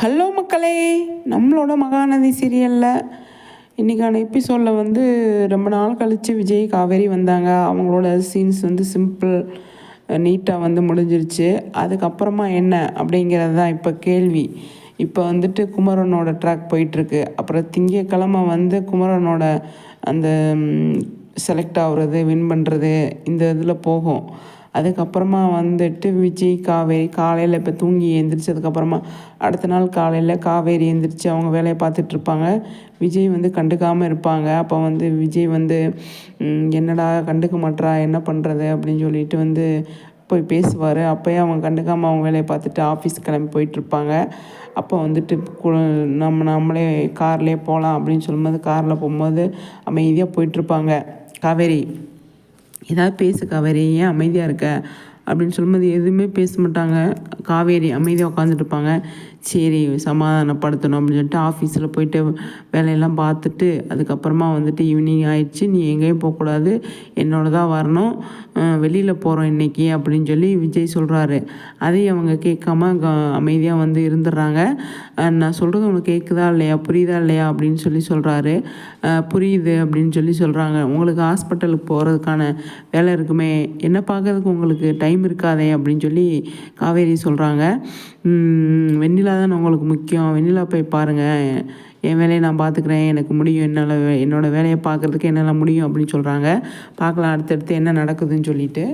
Hello மக்களே நம்மளோட மகாநதி சீரியலில் இன்றைக்கான எபிசோடில் வந்து ரொம்ப நாள் கழித்து விஜய் காவேரி வந்தாங்க. அவங்களோட சீன்ஸ் வந்து சிம்பிள் நீட்டாக வந்து முடிஞ்சிருச்சு. அதுக்கப்புறமா என்ன அப்படிங்கிறது தான் இப்போ கேள்வி. இப்போ வந்துட்டு குமரனோட ட்ராக் போயிட்டுருக்கு. அப்புறம் திங்கக்கிழமை வந்து குமரனோட அந்த செலக்ட் ஆகுறது வின் பண்ணுறது இந்த இதில் போகும். அதுக்கப்புறமா வந்துட்டு விஜய் காவேரி காலையில் இப்போ தூங்கி எழுந்திரிச்சதுக்கப்புறமா அடுத்த நாள் காலையில் காவேரி எழுந்திரிச்சு அவங்க வேலையை பார்த்துட்ருப்பாங்க விஜய் வந்து கண்டுக்காமல் இருப்பாங்க. அப்போ வந்து விஜய் வந்து என்னடா கண்டுக்க மாட்றா? என்ன பண்ணுறது அப்படின்னு சொல்லிட்டு வந்து போய் பேசுவார். அப்போயே அவங்க கண்டுக்காமல் அவங்க வேலையை பார்த்துட்டு ஆஃபீஸ் கிளம்பி போயிட்டுருப்பாங்க அப்போ வந்துட்டு நம்ம நம்மளே கார்லேயே போகலாம் அப்படின்னு சொல்லும்போது காரில் போகும்போது அமைதியாக போயிட்டுருப்பாங்க காவேரி ஏதாவது பேசு காவேரி ஏன் அமைதியாக இருக்க? அப்படின்னு சொல்லும்போது எதுவுமே பேச மாட்டாங்க. காவேரி அமைதியாக உட்காந்துட்ருப்பாங்க சரி சமாதானப்படுத்தணும் அப்படின்னு சொல்லிட்டு ஆஃபீஸில் போயிட்டு வேலையெல்லாம் பார்த்துட்டு அதுக்கப்புறமா வந்துட்டு ஈவினிங் ஆயிடுச்சு. நீ எங்கேயும் போகக்கூடாது. என்னோட தான் வரணும். வெளியில் போகிறோம் இன்றைக்கி அப்படின்னு சொல்லி விஜய் சொல்கிறாரு அதையும் அவங்க கேட்காம க அமைதியாக வந்து இருந்துடுறாங்க. நான் சொல்கிறது உங்களுக்கு கேட்குதா இல்லையா? புரியுதா இல்லையா? அப்படின்னு சொல்லி சொல்கிறாரு புரியுது அப்படின்னு சொல்லி சொல்கிறாங்க உங்களுக்கு ஹாஸ்பிட்டலுக்கு போகிறதுக்கான வேலை இருக்குமே. என்ன பார்க்கறதுக்கு உங்களுக்கு? டைம் டைம் இருக்காதே அப்படின்னு சொல்லி காவேரி சொல்கிறாங்க வெண்ணிலா தான் உங்களுக்கு முக்கியம். வெண்ணிலா போய் பாருங்கள் என் வேலையை நான் பார்த்துக்குறேன் எனக்கு முடியும். என்னால் என்னோடய வேலையை பார்க்குறதுக்கு என்னால் முடியும் அப்படின்னு சொல்கிறாங்க பார்க்கலாம் அடுத்தடுத்து என்ன நடக்குதுன்னு சொல்லிட்டு.